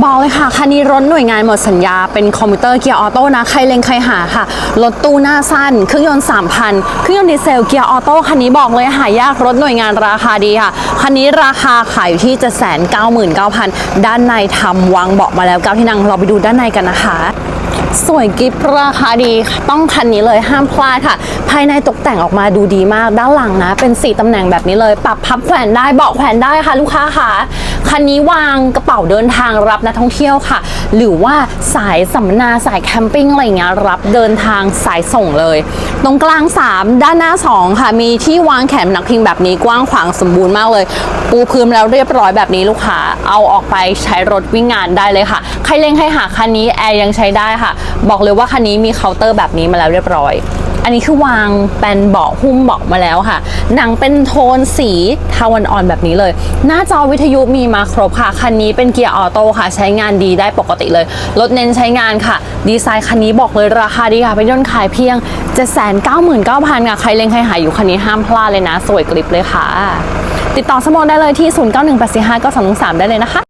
บอกเลยค่ะ คันนี้รถหน่วยงานหมดสัญญาเป็นคอมพิวเตอร์เกียร์ออโต้นะ ใครเล็งใครหาค่ะ รถตู้หน้าสั้น เครื่องยนต์ 3,000 เครื่องยนต์ดีเซลเกียร์ออโต้คันนี้บอกเลยหายากรถหน่วยงานราคาดีค่ะ คันนี้ราคาขายอยู่ที่799,000ด้านในทำวางเบาะมาแล้วเก้าที่นั่งเราไปดูด้านในกันนะคะสวยกิฟราคาดีต้องคันนี้เลยห้ามพลาดค่ะ ภายในตกแต่งออกมาดูดีมากด้านหลังนะ เป็นสีตำแหน่งแบบนี้เลย ปรับพับแขวนได้เบาะแขวนได้ค่ะ ลูกค้าค่ะ คันนี้วางกระเป๋าเดินทางรับนักท่องเที่ยวค่ะ หรือว่าสายสัมมนาสายแคมปิ้งอะไรอย่างเงี้ยรับเดินทางสายส่งเลย ตรงกลาง 3 ด้านหน้า 2 ค่ะ มีที่วางแขนนักพิงแบบนี้กว้างขวางสมบูรณ์มากเลย ปูพื้นแล้วเรียบร้อยแบบนี้ลูกค้าเอาออกไปใช้รถวิ่งงานได้เลยค่ะ ใครเล็งให้หาคันนี้แอร์ยังใช้ได้ค่ะ บอกเลยว่าคันนี้มีเคาน์เตอร์แบบนี้มาแล้วเรียบร้อย อันนี้คือวางเป็นเบาะหุ้มเบาะมาแล้วค่ะ หนังเป็นโทนสีทาวันอ่อนแบบนี้เลย หน้าจอวิทยุมีมาครบค่ะ คันนี้เป็นเกียร์ออโต้ค่ะ ใช้งานดีได้ปกติเลย รถเน้นใช้งานค่ะ ดีไซน์คันนี้บอกเลยราคาดีค่ะ เป็นยนต์ขายเพียง 799,000ค่ะ ใครเล็งใครหายอยู่คันนี้ห้ามพลาดเลยนะ สวยกริบเลยค่ะ ติดต่อสมองได้เลยที่ 0918459213ได้เลยนะคะ